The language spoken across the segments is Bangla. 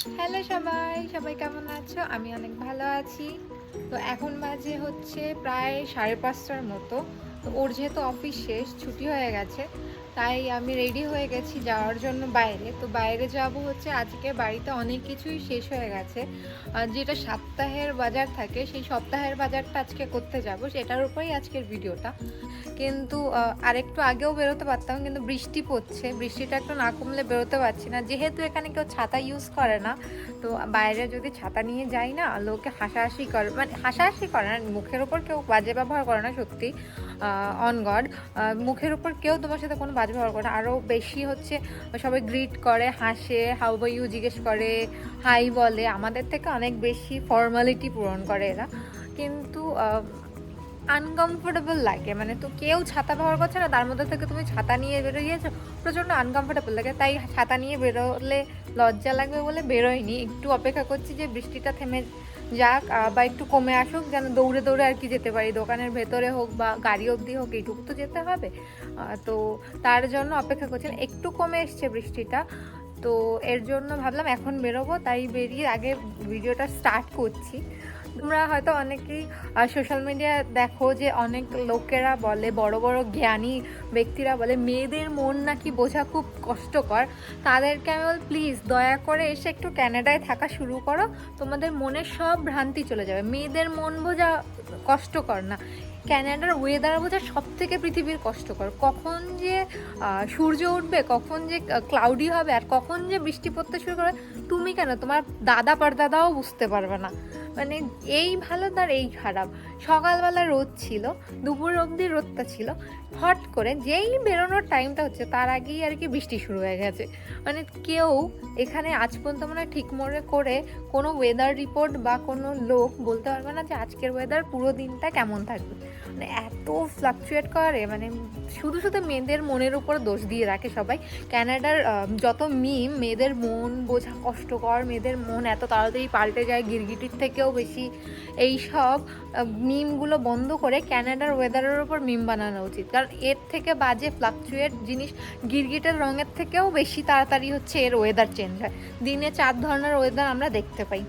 হ্যালো সবাই সবাই কেমন আছো? আমি অনেক ভালো আছি। তো এখন বাজে হচ্ছে প্রায় সাড়ে পাঁচটার মতো। তো ওর যেহেতু অফিস শেষ, ছুটি হয়ে গেছে। তাই আমি রেডি হয়ে গেছি যাওয়ার জন্য বাইরে। তো বাইরে যাব হচ্ছে, আজকে বাড়িতে অনেক কিছুই শেষ হয়ে গেছে। যেটা সপ্তাহের বাজার থাকে, সেই সপ্তাহের বাজারটা আজকে করতে যাব, সেটার উপরেই আজকের ভিডিওটা। কিন্তু আরেকটু আগেও বেরোতে পারতাম, কিন্তু বৃষ্টি পড়ছে। বৃষ্টিটা একটু না কমলে বেরোতে পারছি না। যেহেতু এখানে কেউ ছাতা ইউজ করে না, তো বাইরে যদি ছাতা নিয়ে যাই না, লোকে হাসাহাসি করে মানে হাসাহাসি করে না, মুখের ওপর কেউ বাজে ব্যবহার করে না সত্যি অন গড মুখের ওপর কেউ তোমার সাথে কোনো বাজে ব্যবহার করে আরও বেশি হচ্ছে, সবাই গ্রিট করে, হাসে হাউ বাই ইউ জিজ্ঞেস করে হাই বলে। আমাদের থেকে অনেক বেশি ফর্মালিটি পূরণ করে এরা। কিন্তু আনকমফোর্টেবল লাগে। মানে তো কেউ ছাতা ব্যবহার করছে না, তার মধ্যে থেকে তুমি ছাতা নিয়ে বেরোইয়েছো প্রচণ্ড আনকমফোর্টেবল লাগে। তাই ছাতা নিয়ে বেরোলে লজ্জা লাগবে বলে বেরোয়নি। একটু অপেক্ষা করছি যে বৃষ্টিটা থেমে যাক বা একটু কমে আসুক, যেন দৌড়ে দৌড়ে আর কি যেতে পারি। দোকানের ভেতরে হোক বা গাড়ি অবধি হোক, এইটুকু তো যেতে হবে। তো তার জন্য অপেক্ষা করছিলাম একটু কমে এসছে বৃষ্টিটা। তো এর জন্য ভাবলাম এখন বেরোবো, তাই বেরিয়ে আগে ভিডিওটা স্টার্ট করছি। তোমরা হয়তো অনেকেই সোশ্যাল মিডিয়া দেখো যে অনেক লোকেরা বলে, বড় বড় জ্ঞানী ব্যক্তিরা বলে, মেয়েদের মন নাকি বোঝা খুব কষ্টকর। তাদেরকে আমি বল প্লিজ দয়া করে এসে একটু ক্যানাডায় থাকা শুরু করো। তোমাদের মনের সব ভ্রান্তি চলে যাবে। মেয়েদের মন বোঝা কষ্টকর না। ক্যানাডার ওয়েদার বোঝা সব থেকে পৃথিবীর কষ্টকর। কখন যে সূর্য উঠবে, কখন যে ক্লাউডি হবে, আর কখন যে বৃষ্টি পড়তে শুরু করবে, তুমি কেন? তোমার দাদা পরদাদাও বুঝতে পারবে না। মানে এই ভালো তার এই খারাপ। সকালবেলা রোদ ছিল, দুপুর অবধি রোদটা ছিল। হট করে যেই বেরোনোর টাইমটা হচ্ছে, তার আগেই আর কি বৃষ্টি শুরু হয়ে গেছে। মানে কেউ এখানে আজ পর্যন্ত মানে ঠিক মনে করে কোনো ওয়েদার রিপোর্ট বা কোনো লোক বলতে পারবে না যে আজকের ওয়েদার পুরো দিনটা কেমন থাকবে। মানে এত ফ্লাকচুয়েট করে মানে শুধু শুধু মেয়েদের মনের উপর দোষ দিয়ে রাখে সবাই। ক্যানাডার যত মিম মেয়েদের মন বোঝা কষ্টকর, মেয়েদের মন এত তাড়াতাড়ি পাল্টে যায়, গিরগিটির থেকেও বেশি এই সব মিমগুলো বন্ধ করে ক্যানাডার ওয়েদারের ওপর মিম বানানো উচিত। কারণ এর থেকে বাজে ফ্লাকচুয়েট জিনিস গিরগিটের রঙের থেকেও বেশি তাড়াতাড়ি হচ্ছে এর ওয়েদার চেঞ্জ হয়। দিনে চার ধরনের ওয়েদার আমরা দেখতে পাই।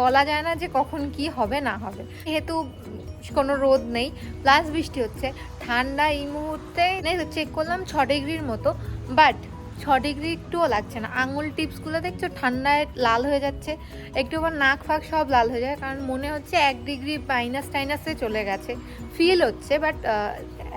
বলা যায় না যে কখন কি হবে না হবে। যেহেতু কোনো রোদ নেই প্লাস বৃষ্টি হচ্ছে, ঠান্ডা এই মুহূর্তে, চেক করলাম, ছ ডিগ্রির মতো বাট ছ ডিগ্রি একটুও লাগছে না। আঙুল টিপসগুলো দেখছ? ঠান্ডায় লাল হয়ে যাচ্ছে। একটু আবার নাক ফাঁক সব লাল হয়ে যায় কারণ মনে হচ্ছে এক ডিগ্রি মাইনাস টাইনাসে চলে গেছে। ফিল হচ্ছে বাট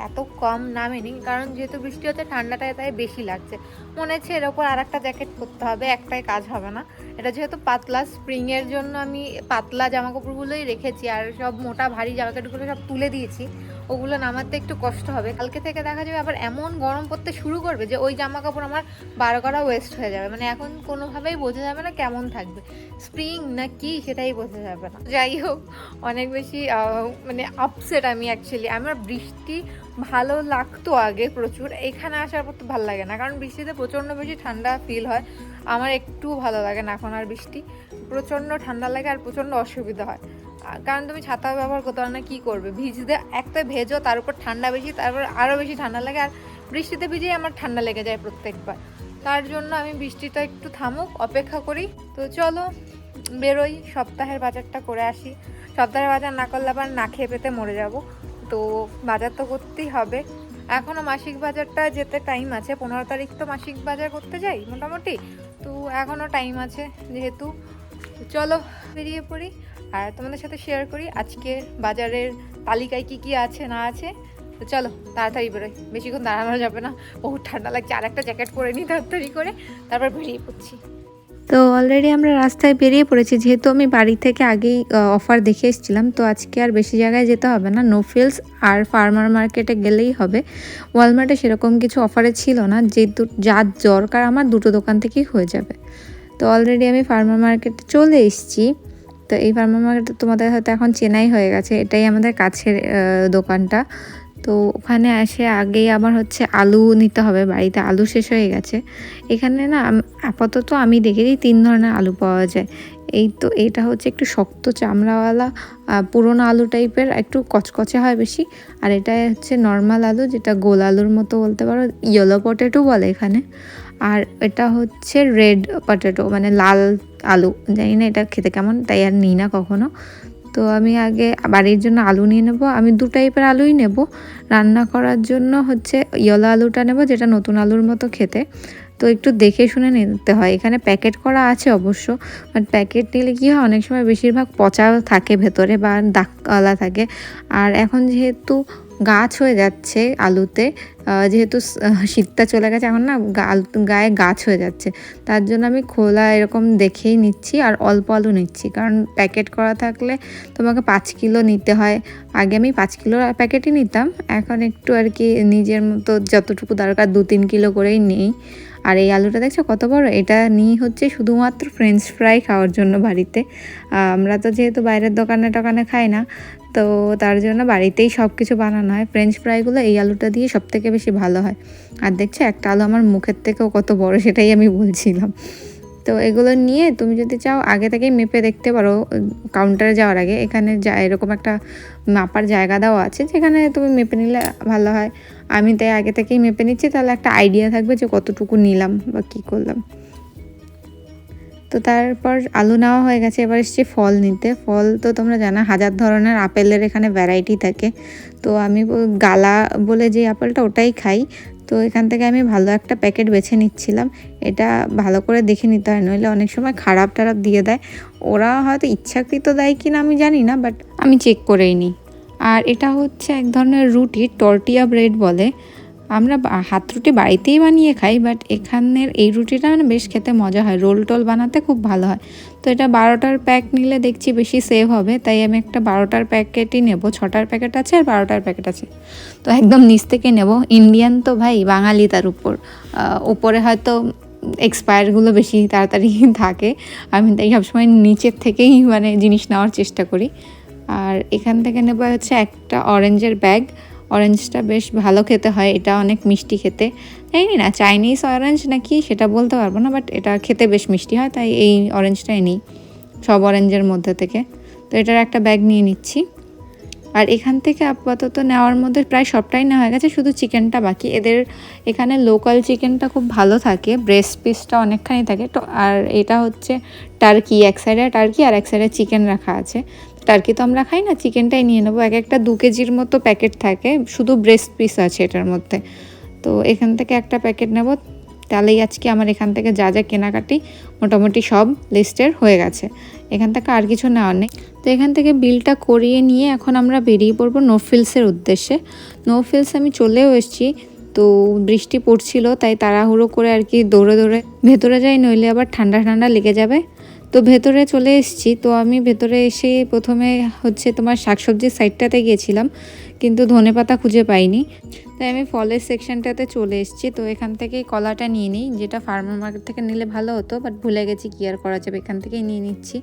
এত কম নামেনি, কারণ যেহেতু বৃষ্টি হচ্ছে ঠান্ডাটায় তাই বেশি লাগছে। মনে হচ্ছে এর ওপর আর একটা জ্যাকেট পরতে হবে, একটাই কাজ হবে না। এটা যেহেতু পাতলা স্প্রিংয়ের জন্য আমি পাতলা জামা কাপড়গুলোই রেখেছি, আর সব মোটা ভারী জামা কাপড়গুলো সব তুলে দিয়েছি। ওগুলো নামাতে একটু কষ্ট হবে। কালকে থেকে দেখা যাবে আবার এমন গরম পড়তে শুরু করবে যে ওই জামা কাপড় আমার বারো করা ওয়েস্ট হয়ে যাবে। মানে এখন কোনোভাবেই বোঝা যাবে না কেমন থাকবে। স্প্রিং না কি সেটাই বোঝা যাবে না। যাই হোক, অনেক বেশি মানে আপসেট আমি অ্যাকচুয়ালি আমার বৃষ্টি ভালো লাগতো আগে প্রচুর। এখানে আসার পর তো ভালো লাগে না, কারণ বৃষ্টিতে প্রচণ্ড বেশি ঠান্ডা ফিল হয়। আমার একটু ভালো লাগে না এখন আর বৃষ্টি। প্রচণ্ড ঠান্ডা লাগে আর প্রচণ্ড অসুবিধা হয়। কারণ তুমি ছাতা ব্যবহার করতে পারো না, কী করবে? ভিজতে একটা ভেজো, তার উপর ঠান্ডা বেশি, তারপর আরও বেশি ঠান্ডা লাগে, আর বৃষ্টিতে ভিজেই আমার ঠান্ডা লেগে যায় প্রত্যেকবার। তার জন্য আমি বৃষ্টিটা একটু থামুক, অপেক্ষা করি। তো চলো, বেরোই, সপ্তাহের বাজারটা করে আসি। সপ্তাহের বাজার না করলে আবার না খেয়ে পেতে মরে যাব। তো বাজার তো করতেই হবে। এখনও মাসিক বাজারটা যেতে টাইম আছে। পনেরো তারিখ তো মাসিক বাজার করতে যাই, মোটামুটি। তো এখনও টাইম আছে যেহেতু। চলো, বেরিয়ে পড়ি। আর তোমাদের সাথে শেয়ার করি আজকের বাজারের তালিকায় কি কি আছে, না আছে। তো চলো, তাড়াতাড়ি বেরোই। বেশিক্ষণ দাঁড়ানো যাবে না। বহুত ঠান্ডা লাগছে। আর একটা জ্যাকেট পরে নিই তাড়াতাড়ি করে। তারপর বেরিয়ে পড়ছি। তো অলরেডি আমরা রাস্তায় বেরিয়ে পড়েছি। যেহেতু আমি বাড়ি থেকে আগেই অফার দেখে এসেছিলাম, তো আজকে আর বেশি জায়গায় যেতে হবে না। নোফিলস আর ফার্মার মার্কেটে গেলেই হবে। ওয়ালমার্টে সেরকম কিছু অফারে ছিল না। যে যার দরকার আমার দুটো দোকান থেকেই হয়ে যাবে। তো অলরেডি আমি ফার্মার মার্কেটে চলে এসেছি। তো এই ফার্মার মার্কেটে তোমাদের হয়তো এখন চেনাই হয়ে গেছে, এটাই আমাদের কাছের দোকানটা। তো ওখানে এসে আগেই আমার হচ্ছে আলু নিতে হবে, বাড়িতে আলু শেষ হয়ে গেছে। এখানে না আপাতত আমি দেখেছি তিন ধরনের আলু পাওয়া যায়। এই তো এটা হচ্ছে একটু শক্ত চামড়াওয়ালা পুরোনো আলু টাইপের, একটু কচকচে হয় বেশি। আর এটা হচ্ছে নর্মাল আলু, যেটা গোল আলুর মতো বলতে পারো ইয়েলো পটেটো বলে এখানে। আর এটা হচ্ছে রেড পটেটো মানে লাল আলু। জানি না এটা খেতে কেমন, তাই আর নিই না কখনো। তো আমি আগে বাড়ির জন্য আলু নিয়ে নেব। আমি দু টাইপের আলুই নেব। রান্না করার জন্য হচ্ছে ইয়েলো আলুটা নেব, যেটা নতুন আলুর মতো খেতে। তো একটু দেখে শুনে নিতে হয়। এখানে প্যাকেট করা আছে অবশ্য বাট প্যাকেট নিলে কী হয়, অনেক সময় বেশিরভাগ পচা থাকে ভেতরে বা দাগওয়ালা থাকে। আর এখন যেহেতু গাছ হয়ে যাচ্ছে আলুতে। যেহেতু শীতটা চলে গেছে, এখন না গায়ে গাছ হয়ে যাচ্ছে। তার জন্য আমি খোলা এরকম দেখেই নিচ্ছি আর অল্প আলু নিচ্ছি। কারণ প্যাকেট করা থাকলে তোমাকে পাঁচ কিলো নিতে হয়। আগে আমি পাঁচ কিলো প্যাকেটই নিতাম। এখন একটু আর কি নিজের মতো যতটুকু দরকার দু তিন কিলো করেই নিই। আর এই আলুটা দেখছ কত বড়? এটা নিই হচ্ছে শুধুমাত্র ফ্রেঞ্চ ফ্রাই খাওয়ার জন্য বাড়িতে। আমরা তো যেহেতু বাইরের দোকানে টোকানে খাই না তো তার জন্য বাড়িতেই সব কিছু বানানো হয়। ফ্রেঞ্চ ফ্রাইগুলো এই আলুটা দিয়ে সব থেকে বেশি ভালো হয়। আর দেখছ, একটা আলু আমার মুখের থেকেও কত বড় সেটাই আমি বলছিলাম। তো এগুলো নিয়ে তুমি যদি চাও, আগে থেকেই মেপে দেখতে পারো কাউন্টারে যাওয়ার আগে। এখানে যা, এরকম একটা মাপার জায়গা দেওয়া আছে, যেখানে তুমি মেপে নিলে ভালো হয়। আমি তাই আগে থেকেই মেপে নিচ্ছি, তাহলে একটা আইডিয়া থাকবে যে কতটুকু নিলাম বা কী করলাম। তো তারপর আলু নেওয়া হয়ে গেছে, এবার এসছি ফল নিতে। ফল তো তোমরা জানো, হাজার ধরনের আপেলের এখানে ভ্যারাইটি থাকে। তো আমি গালা বলে যে আপেলটা ওটাই খাই। তো এখান থেকে আমি ভালো একটা প্যাকেট বেছে নিচ্ছিলাম। এটা ভালো করে দেখে নিতে হয়, নইলে অনেক সময় খারাপ টারাপ দিয়ে দেয়। ওরা হয়তো ইচ্ছাকৃত দেয় কি না আমি জানি না বাট আমি চেক করেই নিই। আর এটা হচ্ছে এক ধরনের রুটি টর্টিয়া ব্রেড বলে। আমরা হাত রুটি বাড়িতেই বানিয়ে খাই বাট এখানের এই রুটিটা বেশ খেতে মজা হয়। রোল টোল বানাতে খুব ভালো হয়। তো এটা বারোটার প্যাক নিলে দেখছি বেশি সেভ হবে, তাই আমি একটা বারোটার প্যাকেটই নেব। ছটার প্যাকেট আছে আর বারোটার প্যাকেট আছে। তো একদম নিচ থেকে নেব। ইন্ডিয়ান তো ভাই, বাঙালি তার উপর। উপরে হয়তো এক্সপায়ারগুলো বেশি তাড়াতাড়ি থাকে। আমি তাই সবসময় নিচের থেকেই মানে জিনিস নেওয়ার চেষ্টা করি। আর এখান থেকে নেব হচ্ছে একটা অরেঞ্জের ব্যাগ অরেঞ্জটা বেশ ভালো খেতে হয়। এটা অনেক মিষ্টি খেতে। জানি না চাইনিজ অরেঞ্জ নাকি সেটা বলতে পারব না বাট এটা খেতে বেশ মিষ্টি হয়, তাই এই অরেঞ্জটাই নিই, সব অরেঞ্জের মধ্যে থেকে। তো এটার একটা ব্যাগ নিয়ে নিচ্ছি। আর এখান থেকে আপাতত নেওয়ার মধ্যে প্রায় সবটাই নেওয়া হয়ে গেছে, শুধু চিকেনটা বাকি। এদের এখানে লোকাল চিকেনটা খুব ভালো থাকে ব্রেস্ট পিসটা অনেকখানি থাকে। তো আর এটা হচ্ছে টার্কি এক সাইডে টার্কি আর এক সাইডে চিকেন রাখা আছে। টার্কি তো আমরা খাই না চিকেনটাই নিয়ে নেব। এক একটা দু কেজির মতো প্যাকেট থাকে, শুধু ব্রেস্ট পিস আছে এটার মধ্যে। তো এখান থেকে একটা প্যাকেট নেব। তাহলেই আজকে আমার এখান থেকে যা যা কেনাকাটি মোটামুটি সব লিস্টের হয়ে গেছে। এখান থেকে আর কিছু নেওয়ার নেই। তো এখান থেকে বিলটা করিয়ে নিয়ে এখন আমরা বেরিয়ে পড়ব নোফিলসের উদ্দেশ্যে। নোফিলস আমি চলেও এসেছি, তো বৃষ্টি পড়ছিল, তাই তাড়াহুড়ো করে আর কি দৌড়ে দৌড়ে ভেতরে যাই, নইলে আবার ঠান্ডা ঠান্ডা লেগে যাবে। তো ভেতরে চলে এসেছি। তো আমি ভেতরে এসে প্রথমে হচ্ছে তোমার শাকসবজির সাইডটাতে গিয়েছিলাম, কিন্তু ধনেপাতা খুঁজে পাইনি। তাই আমি ফলের সেকশনটাতে চলে এসেছি। তো এখান থেকে কলাটা নিয়ে নিই, যেটা ফার্মার মার্কেট থেকে নিলে ভালো হতো বাট ভুলে গেছি কি আর করা যাবে, এখান থেকেই নিয়ে নিচ্ছি।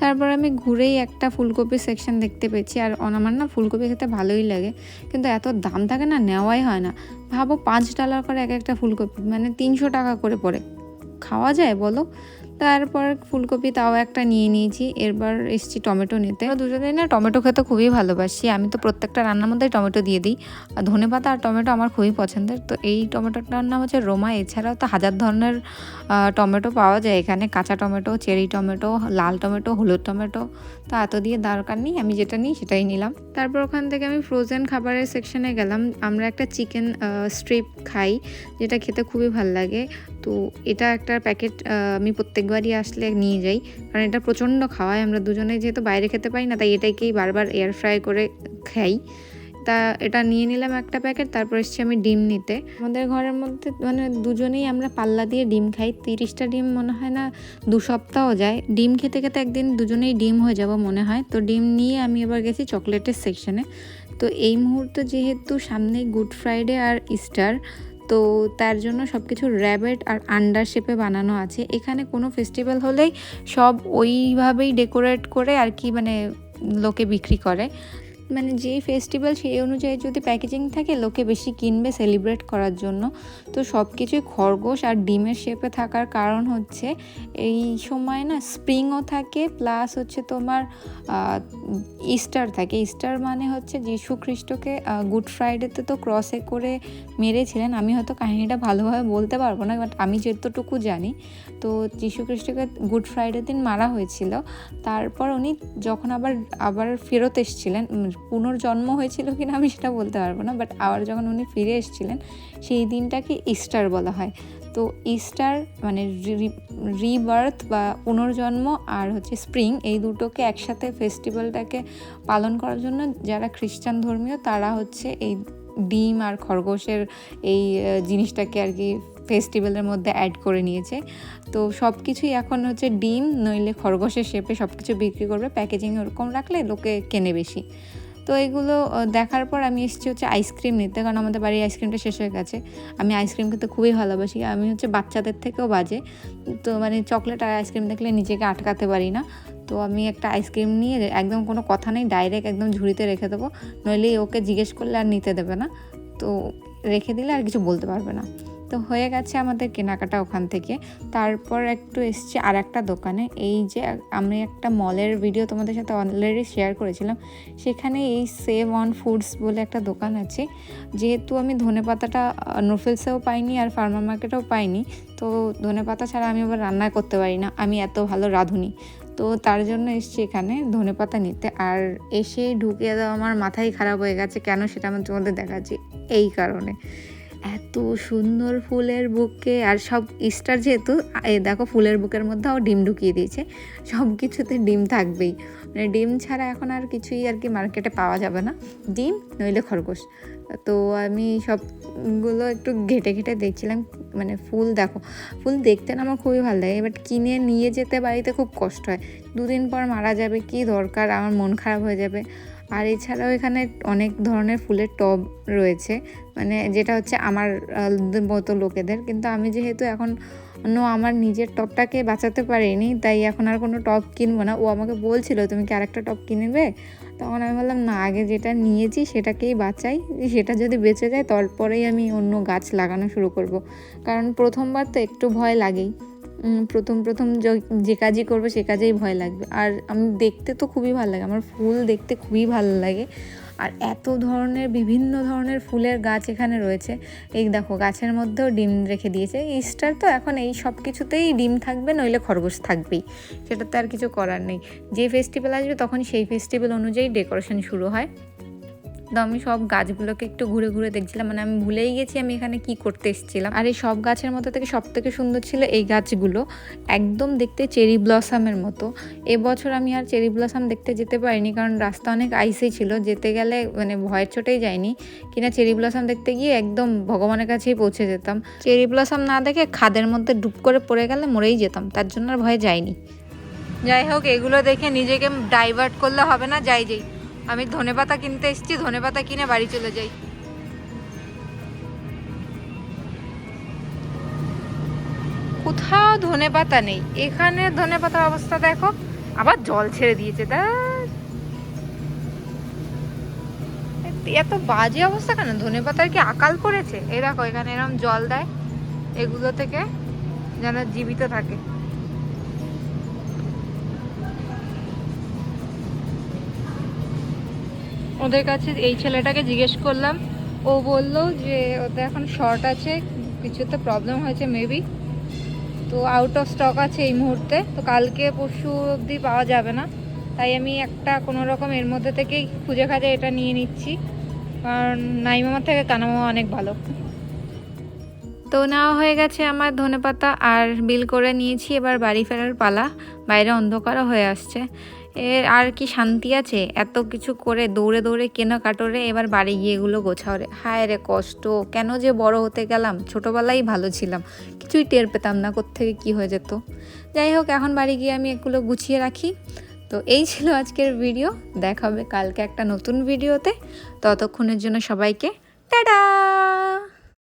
তারপর আমি ঘুরেই একটা ফুলকপির সেকশন দেখতে পেয়েছি, আর আমার না ফুলকপি খেতে ভালোই লাগে, কিন্তু এত দাম থাকে না, নেওয়াই হয় না। ভাবো পাঁচ ডলার করে এক একটা ফুলকপি মানে তিনশো টাকা করে পড়ে। খাওয়া যায় বলো? তারপর ফুলকপি তাও একটা নিয়ে নিয়েছি। এরবার এসেছি টমেটো নিতে। দুজনে না টমেটো খেতে খুবই ভালোবাসি। আমি তো প্রত্যেকটা রান্নার মধ্যেই টমেটো দিয়ে দিই। আর ধনে পাতা আর টমেটো আমার খুবই পছন্দের। তো এই টমেটোটার নাম হচ্ছে রোমা। এছাড়াও তো হাজার ধরনের টমেটো পাওয়া যায় এখানে। কাঁচা টমেটো, চেরি টমেটো, লাল টমেটো, হলুদ টমেটো। তো এত দিয়ে দরকার নেই। আমি যেটা নিই সেটাই নিলাম। তারপর ওখান থেকে আমি ফ্রোজেন খাবারের সেকশনে গেলাম। আমরা একটা চিকেন স্ট্রিপ খাই, যেটা খেতে খুবই ভালো লাগে তো এটা একটা প্যাকেট আমি প্রত্যেকবারই আসলে নিয়ে যাই। কারণ এটা প্রচণ্ড খাওয়ায়, আমরা দুজনে যেহেতু বাইরে খেতে পারি না, তাই এটাকেই বারবার এয়ার ফ্রাই করে খাই। তা এটা নিয়ে নিলাম একটা প্যাকেট, তারপর এসেছি আমি ডিম নিতে। আমাদের ঘরের মধ্যে মানে দুজনেই আমরা পাল্লা দিয়ে ডিম খাই। তিরিশটা ডিম মনে হয় না দু সপ্তাহ যায়। ডিম খেতে খেতে একদিন দুজনেই ডিম হয়ে যাব মনে হয়। তো ডিম নিয়ে আমি এবার গেছি চকলেটের সেকশনে তো এই মুহূর্তে যেহেতু সামনে গুড ফ্রাইডে আর ইস্টার তো তার জন্য সব কিছু র্যাবেট আর আন্ডার শেপে বানানো আছে। এখানে কোনো ফেস্টিভ্যাল হলেই সব ওইভাবেই ডেকোরেট করে আর কি মানে লোকে বিক্রি করে। মানে যেই ফেস্টিভ্যাল সেই অনুযায়ী যদি প্যাকেজিং থাকে, লোকে বেশি কিনবে সেলিব্রেট করার জন্য। তো সব কিছুই খরগোশ আর ডিমের শেপে থাকার কারণ হচ্ছে, এই সময় না স্প্রিংও থাকে প্লাস হচ্ছে তোমার ইস্টার থাকে। ইস্টার মানে হচ্ছে যীশু খ্রিস্টকে গুড ফ্রাইডেতে তো ক্রসে করে মেরেছিলেন। আমি হয়তো কাহিনীটা ভালোভাবে বলতে পারব না বাট আমি যতটুকু জানি, তো যীশু খ্রিস্টকে গুড ফ্রাইডে দিন মারা হয়েছিল। তারপর উনি যখন আবার আবার ফেরত এসেছিলেন পুনর্জন্ম হয়েছিল কিনা আমি সেটা বলতে পারব না বাট আবার যখন উনি ফিরে এসেছিলেন, সেই দিনটাকে ইস্টার বলা হয়। তো ইস্টার মানে রিবার্থ বা পুনর্জন্ম আর হচ্ছে স্প্রিং এই দুটোকে একসাথে ফেস্টিভ্যালটাকে পালন করার জন্য যারা খ্রিস্টান ধর্মীয়, তারা হচ্ছে এই ডিম আর খরগোশের এই জিনিসটাকে আর কি ফেস্টিভ্যালের মধ্যে অ্যাড করে নিয়েছে। তো সব কিছুই এখন হচ্ছে ডিম, নইলে খরগোশের শেপে সব কিছু বিক্রি করবে প্যাকেজিং ওরকম রাখলে লোকে কেনে বেশি। তো এগুলো দেখার পর আমি এসেছি হচ্ছে আইসক্রিম নিতে, কারণ আমাদের বাড়ির আইসক্রিমটা শেষ হয়ে গেছে। আমি আইসক্রিম খেতে খুবই ভালোবাসি, আমি হচ্ছে বাচ্চাদের থেকেও বাজে। তো মানে চকলেট আর আইসক্রিম দেখলে নিজেকে আটকাতে পারি না। তো আমি একটা আইসক্রিম নিয়ে একদম কোনো কথা নেই, ডাইরেক্ট একদম ঝুড়িতে রেখে দেবো। নইলে ওকে জিজ্ঞেস করলে আর নিতে দেবে না। তো রেখে দিলে আর কিছু বলতে পারবে না। তো হয়ে গেছে আমাদের কেনাকাটা ওখান থেকে। তারপর একটু এসছি আর একটা দোকানে। এই যে আমি একটা মলের ভিডিও তোমাদের সাথে অলরেডি শেয়ার করেছিলাম। সেখানে এই সেভ অন ফুডস বলে একটা দোকান আছে। যেহেতু আমি ধনে পাতাটা নোফেলসেও পাইনি আর ফার্মার মার্কেটেও পাইনি, তো ধনে পাতা ছাড়া আমি আবার রান্না করতে পারি না। আমি এত ভালো রাঁধুনি। তো তার জন্য এসছি এখানে ধনে পাতা নিতে। আর এসে ঢুকে দাও আমার মাথাই খারাপ হয়ে গেছে। কেন সেটা আমি তোমাদের দেখাচ্ছি। এই কারণে। এত সুন্দর ফুলের বুকে আর সব ইস্টার যেহেতু এই দেখো ফুলের বুকের মধ্যেও ডিম ঢুকিয়ে দিয়েছে। সব কিছুতে ডিম থাকবেই। মানে ডিম ছাড়া এখন আর কিছুই আর কি মার্কেটে পাওয়া যাবে না। ডিম নইলে খরগোশ। তো আমি সবগুলো একটু ঘেটে ঘেটে দেখছিলাম। মানে ফুল দেখো, ফুল দেখতে না আমার খুবই ভালো লাগে। বাট কিনে নিয়ে যেতে বাড়িতে খুব কষ্ট হয়। দুদিন পর মারা যাবে, কি দরকার? আমার মন খারাপ হয়ে যাবে। আর এছাড়াও এখানে অনেক ধরনের ফুলের টব রয়েছে। মানে যেটা হচ্ছে আমার মতো লোকেদের। কিন্তু আমি যেহেতু এখন অন্য আমার নিজের টপটাকে বাঁচাতে পারিনি, তাই এখন আর কোনো টপ কিনবো না। ও আমাকে বলছিল, তুমি কি আরেকটা টপ কিনবে? তখন আমি বললাম, না, আগে যেটা নিয়েছি সেটাকেই বাঁচাই। সেটা যদি বেঁচে যায়, তারপরেই আমি অন্য গাছ লাগানো শুরু করব। কারণ প্রথমবার তো একটু ভয় লাগেই। প্রথম প্রথম য- কাজই করব সে কাজেই ভয় লাগবে। আর আমি দেখতে তো খুবই ভালো লাগে, আমার ফুল দেখতে খুবই ভালো লাগে। আর এত ধরনের, বিভিন্ন ধরনের ফুলের গাছ এখানে রয়েছে। এই দেখো, গাছের মধ্যেও ডিম রেখে দিয়েছে। ইস্টার তো এখন এই সব কিছুতেই ডিম থাকবে, নইলে খরগোশ থাকবেই। সেটাতে আর কিছু করার নেই। যে ফেস্টিভ্যাল আসবে, তখন সেই ফেস্টিভ্যাল অনুযায়ী ডেকোরেশন শুরু হয়। তো আমি সব গাছগুলোকে একটু ঘুরে ঘুরে দেখছিলাম। মানে আমি ভুলেই গেছি আমি এখানে কি করতে এসেছিলাম। আর এই সব গাছের মধ্যে থেকে সব থেকে সুন্দর ছিল এই গাছগুলো। একদম দেখতে চেরি ব্লসামের মতো। এবছর আমি আর চেরি ব্লসাম দেখতে যেতে পারিনি কারণ রাস্তা অনেক আইসে ছিল। যেতে গেলে মানে ভয়ের চোটেই যায়নি। কিনা চেরি ব্লসাম দেখতে গিয়ে একদম ভগবানের কাছেই পৌঁছে যেতাম। চেরি ব্লসাম না দেখে খাদের মধ্যে ডুব করে পড়ে গেলে মরেই যেতাম। তার জন্য আর ভয়ে যাইনি যাই হোক, এগুলো দেখে নিজেকে ডাইভার্ট করলে হবে না, যাই যাই। আমি ধনেপাতা কিনতে এসেছি, ধনেপাতা কিনে বাড়ি চলে যাই। কোথাও ধনেপাতা নেই। এখানে ধনেপাতার অবস্থা দেখো, আবার জল ছেড়ে দিয়েছে ধ্যার। এত বাজে অবস্থা কেন? ধনেপাতার কি আকাল পড়েছে? এই দেখো, এখানে এরকম জল দেয়, এগুলো থেকে যেন জীবিত থাকে। ওদের কাছে এই ছেলেটাকে জিজ্ঞেস করলাম। ও বলল যে, ওদের এখন শর্ট আছে কিছু তো প্রবলেম হয়েছে মেবি তো আউট অফ স্টক আছে এই মুহূর্তে। তো কালকে পরশু অবধি পাওয়া যাবে না। তাই আমি একটা কোনো রকম এর মধ্যে থেকেই খুঁজে খাজে এটা নিয়ে নিচ্ছি। কারণ নাইমামার থেকে কানামামা অনেক ভালো। তো নেওয়া হয়ে গেছে আমার ধনেপাতা। আর বিল করে নিয়েছি, এবার বাড়ি ফেরার পালা। বাইরে অন্ধকারও হয়ে আসছে। এর আর কি শান্তি আছে? এত কিছু করে দৌড়ে দৌড়ে কেনা কাটরে এবার বাড়ি গিয়ে এগুলো গোছাও রে হায় রে কষ্ট, কেন যে বড় হতে গেলাম? ছোটোবেলায় ভালো ছিলাম, কিছুই টের পেতাম না, কোত্থেকে কি হয়ে যেত? যাই হোক, এখন বাড়ি গিয়ে আমি এগুলো গুছিয়ে রাখি। তো এই ছিল আজকের ভিডিও, দেখা হবে কালকে একটা নতুন ভিডিওতে। ততক্ষণের জন্য সবাইকে, টাটা!